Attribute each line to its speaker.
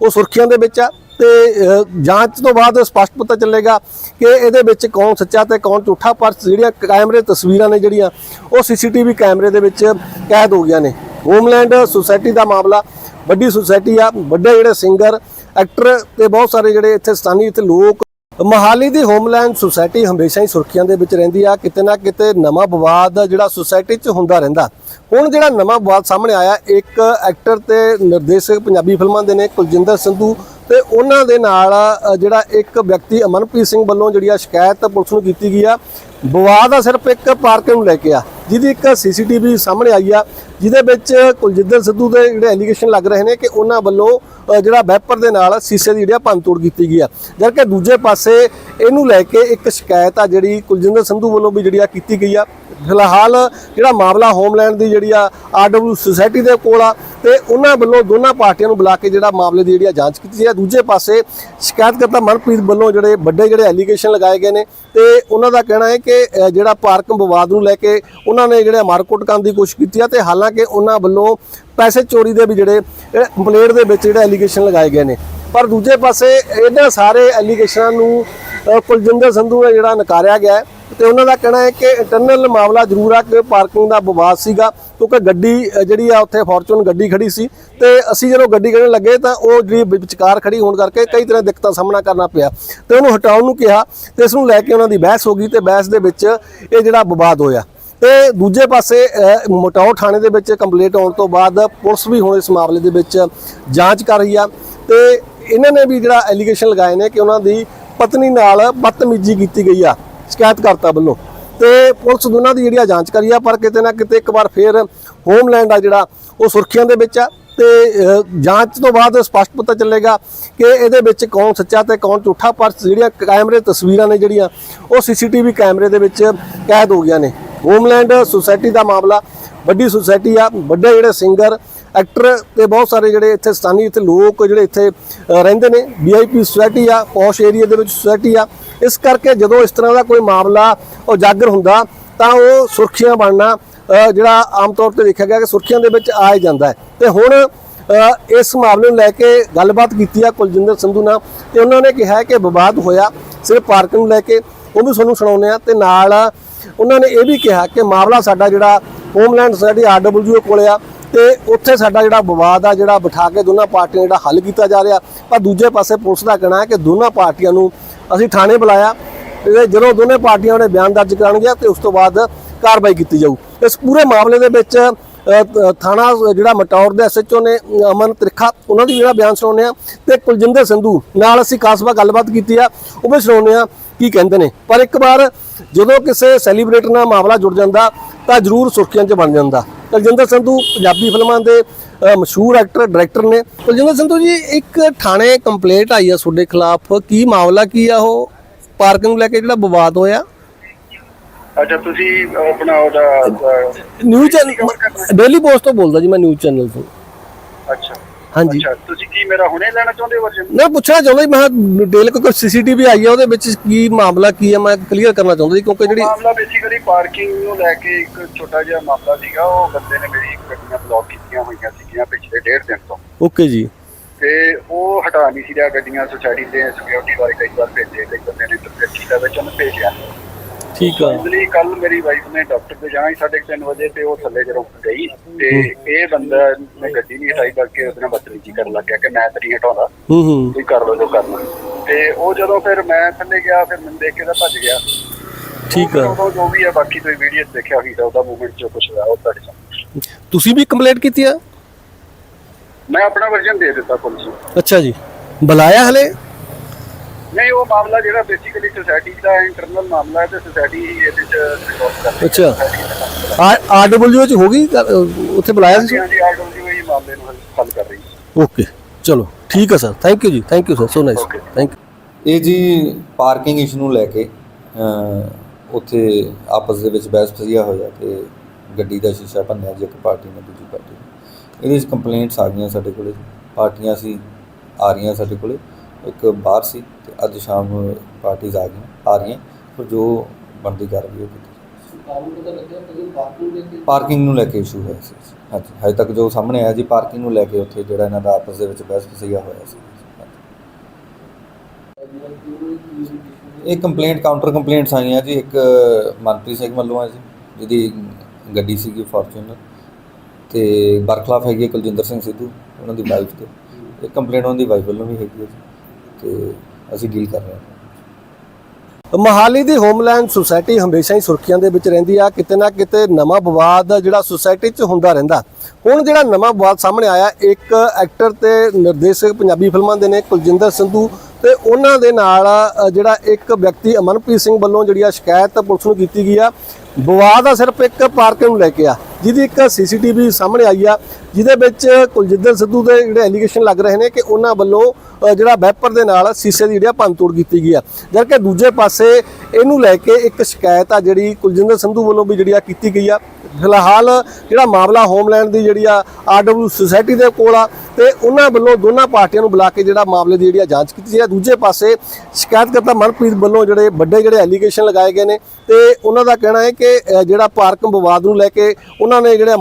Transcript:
Speaker 1: ਉਹ ਸੁਰਖੀਆਂ ਦੇ ਵਿੱਚ ਆ ਤੇ ਜਾਂਚ ਤੋਂ ਬਾਅਦ ਸਪਸ਼ਟ ਪਤਾ ਚੱਲੇਗਾ ਕਿ ਇਹਦੇ ਵਿੱਚ ਕੌਣ ਸੱਚਾ ਤੇ ਕੌਣ ਝੂਠਾ, ਪਰ ਜਿਹੜੀਆਂ ਕੈਮਰੇ ਤਸਵੀਰਾਂ ਨੇ ਜਿਹੜੀਆਂ, ਉਹ ਸੀਸੀਟੀਵੀ ਕੈਮਰੇ ਦੇ ਵਿੱਚ ਕੈਦ ਹੋ ਗਈਆਂ ਨੇ। ਹੋਮਲੈਂਡ ਸੁਸਾਇਟੀ ਦਾ ਮਾਮਲਾ, ਵੱਡੀ ਸੁਸਾਇਟੀ ਆ, ਵੱਡੇ ਜਿਹੜੇ ਸਿੰਗਰ, ਐਕਟਰ ਤੇ ਬਹੁਤ ਸਾਰੇ ਜਿਹੜੇ ਇੱਥੇ ਸਥਾਨੀ ਇੱਥੇ ਲੋਕ ਮਹਾਲੀ ਦੀ ਹੋਮਲੈਂਡ ਸੁਸਾਇਟੀ ਹਮੇਸ਼ਾ ਹੀ ਸੁਰਖੀਆਂ ਦੇ ਵਿੱਚ ਰਹਿੰਦੀ ਆ, ਕਿਤੇ ਨਾ ਕਿਤੇ ਨਵਾਂ ਵਿਵਾਦ ਜਿਹੜਾ ਸੁਸਾਇਟੀ 'ਚ ਹੁੰਦਾ ਰਹਿੰਦਾ। ਹੁਣ ਜਿਹੜਾ ਨਵਾਂ ਵਿਵਾਦ ਸਾਹਮਣੇ ਆਇਆ, ਇੱਕ ਐਕਟਰ ਤੇ ਨਿਰਦੇਸ਼ਕ ਪੰਜਾਬੀ ਫਿਲਮਾਂ ਦੇ ਨੇ ਕੁਲਜਿੰਦਰ ਸੰਧੂ ਤੇ ਉਹਨਾਂ ਦੇ ਨਾਲ ਜਿਹੜਾ ਇੱਕ ਵਿਅਕਤੀ ਅਮਨਪ੍ਰੀਤ ਸਿੰਘ ਵੱਲੋਂ ਜਿਹੜੀ ਆ ਸ਼ਿਕਾਇਤ ਪੁਲਿਸ ਨੂੰ ਕੀਤੀ ਗਈ ਆ ਵਿਵਾਦ ਆ ਸਿਰਫ ਇੱਕ ਪਾਰਕ ਨੂੰ ਲੈ ਕੇ ਆ, ਜਿਹਦੀ ਇੱਕ ਸੀਸੀਟੀਵੀ ਸਾਹਮਣੇ ਆਈ ਆ, ਜਿਹਦੇ ਵਿੱਚ ਕੁਲਜਿੰਦਰ ਸਿੱਧੂ ਦੇ ਜਿਹੜੇ ਐਲੀਗੇਸ਼ਨ ਲੱਗ ਰਹੇ ਨੇ ਕਿ ਉਹਨਾਂ ਵੱਲੋਂ ਜਿਹੜਾ ਵੈਪਰ ਦੇ ਨਾਲ ਸ਼ੀਸ਼ੇ ਦੀ ਜਿਹੜੀ ਭੰਨਤੋੜ ਕੀਤੀ ਗਈ ਆ। ਜਦ ਕਿ ਦੂਜੇ ਪਾਸੇ ਇਹਨੂੰ ਲੈ ਕੇ ਇੱਕ ਸ਼ਿਕਾਇਤ ਆ ਜਿਹੜੀ ਕੁਲਜਿੰਦਰ ਸੰਧੂ ਵੱਲੋਂ ਵੀ ਜਿਹੜੀ ਆ ਕੀਤੀ ਗਈ ਆ। ਫਿਲਹਾਲ ਜਿਹੜਾ ਮਾਮਲਾ ਹੋਮਲੈਂਡ ਦੀ ਜਿਹੜੀ ਆ ਆਰਡਬਲਯੂ ਸੁਸਾਇਟੀ ਦੇ ਕੋਲ ਆ ਤੇ ਉਹਨਾਂ ਵੱਲੋਂ ਦੋਨਾਂ ਪਾਰਟੀਆਂ ਨੂੰ ਬੁਲਾ ਕੇ ਜਿਹੜਾ ਮਾਮਲੇ ਦੀ ਜਿਹੜੀ ਆ ਜਾਂਚ ਕੀਤੀ ਹੈ ਦੂਜੇ ਪਾਸੇ ਸ਼ਿਕਾਇਤਕਰਤਾ ਮਨਪ੍ਰੀਤ ਵੱਲੋਂ ਜਿਹੜੇ ਵੱਡੇ ਜਿਹੜੇ ਐਲੀਗੇਸ਼ਨ ਲਗਾਏ ਗਏ ਨੇ ਤੇ ਉਹਨਾਂ ਦਾ ਕਹਿਣਾ ਹੈ ਕਿ ਅ, ਜਿਹੜਾ ਪਾਰਕ ਵਿਵਾਦ ਨੂੰ ਲੈ ਕੇ ਉਹਨਾਂ ਨੇ ਜਿਹੜਾ ਮਾਰਕੁੱਟ ਕਰਨ ਦੀ ਕੋਸ਼ਿਸ਼ ਕੀਤੀ ਆ ਤੇ ਹਾਲਾਂਕਿ ਉਹਨਾਂ ਵੱਲੋਂ ਪੈਸੇ ਚੋਰੀ ਦੇ ਵੀ ਜਿਹੜੇ ਕੰਪਲੇਂਟ ਦੇ ਵਿੱਚ ਜਿਹੜੇ ਐਲੀਗੇਸ਼ਨ ਲਗਾਏ ਗਏ ਨੇ। ਪਰ ਦੂਜੇ ਪਾਸੇ ਇਹਨਾਂ ਸਾਰੇ ਐਲੀਗੇਸ਼ਨਾਂ ਨੂੰ ਕੁਲਜਿੰਦਰ ਸੰਧੂ ਨੇ ਜਿਹੜਾ ਨਕਾਰਿਆ ਗਿਆ ਹੈ। ਤੇ ਉਹਨਾਂ ਦਾ ਕਹਿਣਾ ਹੈ ਕਿ ਇੰਟਰਨਲ ਮਾਮਲਾ ਜ਼ਰੂਰ ਆ ਕਿ ਪਾਰਕਿੰਗ ਦਾ ਵਿਵਾਦ ਸੀਗਾ ਕਿਉਂਕਿ ਗੱਡੀ ਜਿਹੜੀ ਆ ਉੱਥੇ ਫੋਰਚੂਨ ਗੱਡੀ ਖੜੀ ਸੀ। ਤੇ ਅਸੀਂ ਜਦੋਂ ਗੱਡੀ ਕੱਢਣ ਲੱਗੇ ਤਾਂ ਉਹ ਜਿਹੜੀ ਵਿਚਕਾਰ ਖੜੀ ਹੋਣ ਕਰਕੇ ਕਈ ਤਰ੍ਹਾਂ ਦੀ ਦਿੱਕਤਾਂ ਦਾ ਸਾਹਮਣਾ ਕਰਨਾ ਪਿਆ। ਤੇ ਉਹਨੂੰ ਹਟਾਉਣ ਨੂੰ ਕਿਹਾ ਤੇ ਇਸ ਨੂੰ ਲੈ ਕੇ ਉਹਨਾਂ ਦੀ ਬਹਿਸ ਹੋ ਗਈ ਤੇ ਬਹਿਸ ਦੇ ਵਿੱਚ ਇਹ ਜਿਹੜਾ ਵਿਵਾਦ ਹੋਇਆ। ਤੇ ਦੂਜੇ ਪਾਸੇ ਅ, ਮਟਾਓ ਥਾਣੇ ਦੇ ਵਿੱਚ ਕੰਪਲੀਟ ਹੋਣ ਤੋਂ ਬਾਅਦ ਪੁਲਿਸ ਵੀ ਹੁਣ ਇਸ ਮਾਮਲੇ ਦੇ ਵਿੱਚ ਜਾਂਚ ਕਰ ਰਹੀ ਆ। ਤੇ ਇਹਨਾਂ ਨੇ ਵੀ ਜਿਹੜਾ ਐਲੀਗੇਸ਼ਨ ਲਗਾਏ ਨੇ ਕਿ ਉਹਨਾਂ ਦੀ ਪਤਨੀ ਨਾਲ ਬਦਤਮੀਜ਼ੀ ਕੀਤੀ ਗਈ ਆ, ਸ਼ਿਕਾਇਤਕਰਤਾ ਵੱਲੋਂ। ਤੇ ਪੁਲਿਸ ਦੋਨਾਂ ਦੀ ਜਿਹੜੀ ਆ ਜਾਂਚ ਕਰੀ ਆ, ਪਰ ਕਿਤੇ ਨਾ ਕਿਤੇ ਇੱਕ ਵਾਰ ਫੇਰ ਹੋਮਲੈਂਡ ਆ ਜਿਹੜਾ, ਉਹ ਸੁਰਖੀਆਂ ਦੇ ਵਿੱਚ ਆ। ਤੇ ਜਾਂਚ ਤੋਂ ਬਾਅਦ ਸਪਸ਼ਟ ਪਤਾ ਚੱਲੇਗਾ ਕਿ ਇਹਦੇ ਵਿੱਚ ਕੌਣ ਸੱਚਾ ਤੇ ਕੌਣ ਝੂਠਾ, ਪਰ ਜਿਹੜੀਆਂ ਕੈਮਰੇ ਤਸਵੀਰਾਂ ਨੇ ਜਿਹੜੀਆਂ, ਉਹ ਸੀਸੀਟੀਵੀ ਕੈਮਰੇ ਦੇ ਵਿੱਚ ਕੈਦ ਹੋ ਗਈਆਂ ਨੇ। ਹੋਮਲੈਂਡ ਸੁਸਾਇਟੀ ਦਾ ਮਾਮਲਾ, ਵੱਡੀ ਸੁਸਾਇਟੀ ਆ, ਵੱਡੇ ਜਿਹੜੇ ਸਿੰਗਰ ਐਕਟਰ ਤੇ ਬਹੁਤ ਸਾਰੇ ਜਿਹੜੇ ਇੱਥੇ ਸਥਾਨੀ ਇੱਥੇ ਲੋਕ ਜਿਹੜੇ ਇੱਥੇ ਰਹਿੰਦੇ ਨੇ ਵੀਆਈਪੀ ਸੁਸਾਇਟੀ ਆ ਪੌਸ਼ ਏਰੀਆ ਦੇ ਵਿੱਚ ਸੁਸਾਇਟੀ ਆ। ਇਸ ਕਰਕੇ ਜਦੋਂ ਇਸ ਤਰ੍ਹਾਂ ਦਾ ਕੋਈ ਮਾਮਲਾ ਉਜਾਗਰ ਹੁੰਦਾ, ਤਾਂ ਉਹ ਸੁਰਖੀਆਂ ਬਣਨਾ ਜਿਹੜਾ ਆਮ ਤੌਰ ਤੇ ਦੇਖਿਆ ਗਿਆ ਕਿ ਸੁਰਖੀਆਂ ਦੇ ਵਿੱਚ ਆ ਜਾਂਦਾ ਹੈ। ਤੇ ਹੁਣ ਇਸ ਮਾਮਲੇ ਨੂੰ ਲੈ ਕੇ ਗੱਲਬਾਤ ਕੀਤੀ ਆ ਕੁਲਜਿੰਦਰ ਸੰਧੂ ਨਾਲ, ਤੇ ਉਹਨਾਂ ਨੇ ਕਿਹਾ ਕਿ ਵਿਵਾਦ ਹੋਇਆ, ਸਿਰਫ ਪਾਰਕ ਨੂੰ ਲੈ ਕੇ, ਉਹ ਵੀ ਤੁਹਾਨੂੰ ਸੁਣਾਉਂਦੇ ਆ ਤੇ ਨਾਲ ਉਹਨਾਂ ਨੇ ਇਹ ਵੀ ਕਿਹਾ ਕਿ ਮਾਮਲਾ ਸਾਡਾ ਜਿਹੜਾ ਹੋਮਲੈਂਡ ਸੁਸਾਇਟੀ ਆਰਡਬਲਯੂ ਕੋਲੇ ਆ ਤੇ ਉੱਥੇ ਸਾਡਾ ਜਿਹੜਾ ਵਿਵਾਦ ਆ, ਜਿਹੜਾ ਬਿਠਾ ਕੇ ਦੋਨਾਂ ਪਾਰਟੀਆਂ ਜਿਹੜਾ ਹੱਲ ਕੀਤਾ ਜਾ ਰਿਹਾ, ਪਰ ਦੂਜੇ ਪਾਸੇ ਪੁਲਿਸ ਦਾ ਕਹਿਣਾ ਹੈ ਕਿ ਦੋਨਾਂ ਪਾਰਟੀਆਂ ਨੂੰ ਅਸੀਂ ਥਾਣੇ ਬੁਲਾਇਆ ਤੇ ਜਦੋਂ ਦੋਨੇ ਪਾਰਟੀਆਂ ਨੇ ਬਿਆਨ ਦਰਜ ਕਰਨਗੀਆਂ ਤੇ ਉਸ ਤੋਂ ਬਾਅਦ ਕਾਰਵਾਈ ਕੀਤੀ ਜਾਊ। ਇਸ ਪੂਰੇ ਮਾਮਲੇ ਦੇ ਵਿੱਚ ਥਾਣਾ ਜਿਹੜਾ ਮਟੌਰ ਦੇ ਐਸਐਚਓ ਨੇ, ਅਮਨ ਤ੍ਰਿਖਾ, ਉਹਨਾਂ ਦੀ ਜਿਹੜਾ ਬਿਆਨ ਸੁਣਾਉਂਦੇ ਆ ਤੇ ਕੁਲਜਿੰਦਰ ਸੰਧੂ ਨਾਲ ਅਸੀਂ ਕਾਸਬਾ ਗੱਲਬਾਤ ਕੀਤੀ ਆ, ਉਹ ਵੀ ਸੁਣਾਉਂਦੇ ਆ ਕੀ ਕਹਿੰਦੇ ਨੇ। ਪਰ ਇੱਕ ਵਾਰ ਜਦੋਂ ਕਿਸੇ ਸੈਲੀਬ੍ਰੇਟਰ ਨਾਲ ਮਾਮਲਾ ਜੁੜ ਜਾਂਦਾ ਤਾਂ ਜ਼ਰੂਰ ਸੁਰਖੀਆਂ 'ਚ ਬਣ ਜਾਂਦਾ। ਕੁਲਜਿੰਦਰ ਸੰਧੂ ਪੰਜਾਬੀ ਫਿਲਮਾਂ ਦੇ ਮਸ਼ਹੂਰ ਐਕਟਰ ਡਾਇਰੈਕਟਰ ਨੇ। ਕੁਲਜਿੰਦਰ ਸੰਧੂ ਜੀ ਇੱਕ ਥਾਣੇ ਕੰਪਲੇਂਟ ਆਈ ਆ ਤੁਹਾਡੇ ਖਿਲਾਫ। ਕੀ ਮਾਮਲਾ ਕੀ ਆ ਉਹ? ਪਾਰਕਿੰਗ ਲੈ ਕੇ ਜਿਹੜਾ ਵਿਵਾਦ ਹੋਇਆ?
Speaker 2: ਅੱਛਾ ਤੁਸੀਂ ਆਪਣਾ ਉਹਦਾ
Speaker 1: ਨਿਊਜ਼ ਚੈਨਲ ਡੇਲੀ ਪੋਸਟ ਤੋਂ ਬੋਲਦਾ ਜੀ ਮੈਂ ਨਿਊਜ਼ ਚੈਨਲ ਤੋਂ।
Speaker 2: ਅੱਛਾ।
Speaker 1: ਹਾਂਜੀ।
Speaker 2: ਅੱਛਾ ਤੁਸੀਂ ਕੀ ਮੇਰਾ ਹੁਣੇ ਲੈਣਾ ਚਾਹੁੰਦੇ ਹੋ ਵਰਜਨ
Speaker 1: ਮੈਂ ਪੁੱਛਣਾ ਚਾਹੁੰਦਾ ਜੀ ਮੈਂ ਡੇਲ ਕੋਈ ਸੀਸੀਟੀਵੀ ਆਈ ਆ ਉਹਦੇ ਵਿੱਚ ਕੀ ਮਾਮਲਾ ਕੀ ਆ ਮੈਂ ਕਲੀਅਰ ਕਰਨਾ ਚਾਹੁੰਦਾ ਜੀ ਕਿਉਂਕਿ ਜਿਹੜੀ
Speaker 2: ਮਾਮਲਾ ਬੇਸਿਕਲੀ ਪਾਰਕਿੰਗ ਨੂੰ ਲੈ ਕੇ ਇੱਕ ਛੋਟਾ ਜਿਹਾ ਮਾਮਲਾ ਸੀਗਾ ਉਹ ਬੰਦੇ ਨੇ ਮੇਰੀ ਗੱਡੀਆਂ ਬਲੌਕ ਕੀਤੀਆਂ ਹੋਈਆਂ ਸੀਗੀਆਂ ਪਿਛਲੇ ਡੇਢ ਦਿਨ ਤੋਂ।
Speaker 1: ਓਕੇ ਜੀ।
Speaker 2: ਤੇ ਉਹ ਹਟਾ ਨਹੀਂ ਸੀ ਰਿਹਾ ਗੱਡੀਆਂ ਸੁਸਾਇਟੀ ਦੇ ਸਿਕਿਉਰਿਟੀ ਵਾਲੇ ਕਈ ਵਾਰ ਭੇਜੇ ਕਈ ਬੰਦੇ ਨੇ ਇੰਟਰਫੇਅਰ ਦਾ ਵਿੱਚ ਉਹਨੂੰ ਭੇਜਿਆ।
Speaker 1: ਠੀਕ ਆ।
Speaker 2: ਇਸ ਲਈ ਕੱਲ ਮੇਰੀ ਵਾਈਫ ਨੇ ਡਾਕਟਰ ਤੇ ਜਾਣਾ ਸੀ ਸਾਢੇ ਕੁ ਤਿੰਨ ਵਜੇ ਤੇ ਉਹ ਥੱਲੇ ਜਦੋਂ ਗਈ ਤੇ ਇਹ ਬੰਦਾ ਨੇ ਗੱਡੀ ਨਹੀਂ ਹਟਾਈ ਕਰਕੇ ਉਹਦੇ ਨਾਲ ਬਦਤਮੀਜ਼ੀ ਕਰਨ ਲੱਗ ਗਿਆ ਕਿ ਮੈਂ ਤੇਰੀ ਹਟਾਉਂਦਾ।
Speaker 1: ਹੂੰ ਹੂੰ।
Speaker 2: ਤੁਸੀਂ ਕਰ ਲਓ ਜੋ ਕਰਨਾ। ਤੇ ਉਹ ਜਦੋਂ ਫਿਰ ਮੈਂ ਥੱਲੇ ਗਿਆ ਫਿਰ ਮੈਨੂੰ ਦੇਖ ਕੇ ਤਾਂ ਭੱਜ ਗਿਆ।
Speaker 1: ਠੀਕ ਆ।
Speaker 2: ਉਦੋਂ ਜੋ ਵੀ ਹੈ ਬਾਕੀ ਤੁਸੀਂ ਵੀਡੀਓ ਦੇਖਿਆ ਹੋਈ ਤਾਂ ਉਹਦਾ ਮੂਵਮੈਂਟ ਜੋ ਕੁਝ ਹੋਇਆ ਉਹ ਤੁਹਾਡੇ ਸਾਹਮਣੇ।
Speaker 1: ਤੁਸੀਂ ਵੀ ਕੰਪਲੇਂਟ ਕੀਤੀ ਆ?
Speaker 2: ਮੈਂ ਆਪਣਾ ਵਰਜਨ ਦੇ ਦਿੱਤਾ ਪੁਲਿਸ ਨੂੰ।
Speaker 1: ਅੱਛਾ ਜੀ। ਬੁਲਾਇਆ ਹਲੇ?
Speaker 2: ਨਹੀਂ ਉਹ ਮਾਮਲਾ ਜਿਹੜਾ ਬੇਸਿਕਲੀ ਸੁਸਾਇਟੀ ਦਾ ਇੰਟਰਨਲ ਮਾਮਲਾ ਹੈ ਤੇ ਸੁਸਾਇਟੀ ਇਹਦੇ ਚ ਰਿਜ਼ੋਲਵ ਕਰ ਰਹੀ ਹੈ।
Speaker 1: ਅੱਛਾ। ਆਰਡਬਲਯੂ ਚ ਹੋ ਗਈ ਉੱਥੇ ਬੁਲਾਇਆ
Speaker 2: ਹੈ।
Speaker 1: ਸੀ?
Speaker 2: ਹਾਂਜੀ ਆਰਡਬਲਯੂ ਇਹ ਮਾਮਲੇ ਨੂੰ ਹੱਲ ਕਰ ਰਹੀ ਹੈ।
Speaker 1: ਓਕੇ ਚਲੋ ਠੀਕ ਆ ਸਰ ਥੈਂਕ ਯੂ ਜੀ thank you sir so nice. Thank you
Speaker 3: ਇਹ ਜੀ ਪਾਰਕਿੰਗ ਇਸ਼ੂ ਨੂੰ ਲੈ ਕੇ ਉੱਥੇ ਆਪਸ ਦੇ ਵਿੱਚ ਬਹਿਸ ਫਜ਼ੀਆ ਹੋਇਆ ਤੇ ਗੱਡੀ ਦਾ ਸ਼ੀਸ਼ਾ ਭੰਨਿਆ ਜੀ ਇੱਕ ਪਾਰਟੀ ਨੇ ਦੂਜੀ ਪਾਰਟੀ ਨੇ। ਇਹਦੇ ਵਿੱਚ ਕੰਪਲੇਂਟਸ ਆ ਗਈਆਂ ਸਾਡੇ ਕੋਲੇ ਪਾਰਟੀਆਂ ਸੀ ਆ ਰਹੀਆਂ ਸਾਡੇ ਕੋਲੇ। ਇੱਕ ਬਾਹਰ ਸੀ ਤੇ ਅੱਜ ਸ਼ਾਮ ਪਾਰਟੀਆਂ ਆ ਗਈਆਂ ਆ ਰਹੀਆਂ ਪਰ ਜੋ ਬਣਦੀ ਕਾਰਵਾਈ ਉਹ ਕੀਤੀ ਪਾਰਕਿੰਗ ਨੂੰ ਲੈ ਕੇ ਇਸ਼ੂ ਹੋਇਆ ਸੀ। ਹਾਂਜੀ ਹਜੇ ਤੱਕ ਜੋ ਸਾਹਮਣੇ ਆਇਆ ਜੀ ਪਾਰਕਿੰਗ ਨੂੰ ਲੈ ਕੇ ਉੱਥੇ ਜਿਹੜਾ ਇਹਨਾਂ ਦਾ ਆਪਸ ਦੇ ਵਿੱਚ ਬਹਿਸ ਫਸੀਆ ਹੋਇਆ ਸੀ। ਇਹ ਕੰਪਲੇਂਟ ਕਾਊਂਟਰ ਕੰਪਲੇਂਟਸ ਆਈਆਂ ਜੀ ਇੱਕ ਮਨਪ੍ਰੀਤ ਸਿੰਘ ਵੱਲੋਂ ਆ ਜੀ ਜਿਹਦੀ ਗੱਡੀ ਸੀਗੀ ਫੋਰਚੂਨਰ ਤੇ ਬਰਖਲਾਫ ਹੈਗੀ ਕੁਲਜਿੰਦਰ ਸਿੰਘ ਸਿੱਧੂ ਉਹਨਾਂ ਦੀ ਵਾਈਫ ਤੇ। ਇਹ ਕੰਪਲੇਂਟ ਉਹਨਾਂ ਦੀ ਵਾਈਫ ਵੱਲੋਂ ਵੀ ਹੈਗੀ ਹੈ ਜੀ। ਤੇ ਅਸੀਂ ਡੀਲ ਕਰ ਰਹੇ ਹਾਂ।
Speaker 1: ਮਹਾਲੀ ਦੀ ਹੋਮਲੈਂਡ ਸੁਸਾਇਟੀ ਹਮੇਸ਼ਾ ਹੀ ਸੁਰਖੀਆਂ ਦੇ ਵਿੱਚ ਰਹਿੰਦੀ ਆ। ਕਿਤੇ ਨਾ ਕਿਤੇ ਨਵਾਂ ਵਿਵਾਦ ਜਿਹੜਾ ਸੁਸਾਇਟੀ 'ਚ ਹੁੰਦਾ ਰਹਿੰਦਾ। ਹੁਣ ਜਿਹੜਾ ਨਵਾਂ ਵਿਵਾਦ ਸਾਹਮਣੇ ਆਇਆ, ਇੱਕ ਐਕਟਰ ਤੇ ਨਿਰਦੇਸ਼ਕ ਪੰਜਾਬੀ ਫਿਲਮਾਂ ਦੇ ਨੇ ਕੁਲਜਿੰਦਰ ਸੰਧੂ। ਤੇ ਉਹਨਾਂ ਦੇ ਨਾਲ ਜਿਹੜਾ ਇੱਕ ਵਿਅਕਤੀ ਅਮਨਪ੍ਰੀਤ ਸਿੰਘ ਵੱਲੋਂ ਜਿਹੜੀ ਆ ਸ਼ਿਕਾਇਤ ਪੁਲਿਸ ਨੂੰ ਕੀਤੀ ਗਈ ਆ ਵਿਵਾਦ ਆ ਸਿਰਫ ਇੱਕ ਪਾਰਕ ਨੂੰ ਲੈ ਕੇ ਆ, ਜਿਹਦੀ ਇੱਕ ਸੀਸੀਟੀਵੀ ਸਾਹਮਣੇ ਆਈ ਆ, ਜਿਹਦੇ ਵਿੱਚ ਕੁਲਜਿੰਦਰ ਸਿੱਧੂ ਦੇ ਜਿਹੜੇ ਐਲੀਗੇਸ਼ਨ ਲੱਗ ਰਹੇ ਨੇ ਕਿ ਉਹਨਾਂ ਵੱਲੋਂ ਜਿਹੜਾ ਵੈਪਰ ਦੇ ਨਾਲ ਸ਼ੀਸ਼ੇ ਦੀ ਜਿਹੜੀ ਆ ਭੰਨਤੋੜ ਕੀਤੀ ਗਈ ਆ। ਜਦਕਿ ਦੂਜੇ ਪਾਸੇ ਇਹਨੂੰ ਲੈ ਕੇ ਇੱਕ ਸ਼ਿਕਾਇਤ ਆ ਜਿਹੜੀ ਕੁਲਜਿੰਦਰ ਸੰਧੂ ਵੱਲੋਂ ਵੀ ਜਿਹੜੀ ਆ ਕੀਤੀ ਗਈ ਆ। ਫਿਲਹਾਲ ਜਿਹੜਾ ਮਾਮਲਾ ਹੋਮਲੈਂਡ ਦੀ ਜਿਹੜੀ ਆ ਆਰਡਬਲਯੂ ਸੁਸਾਇਟੀ ਦੇ ਕੋਲ ਆ ਤੇ ਉਹਨਾਂ ਵੱਲੋਂ ਦੋਨਾਂ ਪਾਰਟੀਆਂ ਨੂੰ ਬੁਲਾ ਕੇ ਜਿਹੜਾ ਮਾਮਲੇ ਦੀ ਜਿਹੜੀ ਆ ਜਾਂਚ ਕੀਤੀ ਹੈ ਦੂਜੇ ਪਾਸੇ ਸ਼ਿਕਾਇਤਕਰਤਾ ਮਨਪ੍ਰੀਤ ਵੱਲੋਂ ਜਿਹੜੇ ਵੱਡੇ ਜਿਹੜੇ ਐਲੀਗੇਸ਼ਨ ਲਗਾਏ ਗਏ ਨੇ ਤੇ ਉਹਨਾਂ ਦਾ ਕਹਿਣਾ ਹੈ ਕਿ ਜਿਹੜਾ ਪਾਰਕਿੰਗ ਵਿਵਾਦ ਨੂੰ ਲੈ ਕੇ ਉਹਨਾਂ ਨੇ ਜਿਹੜੇ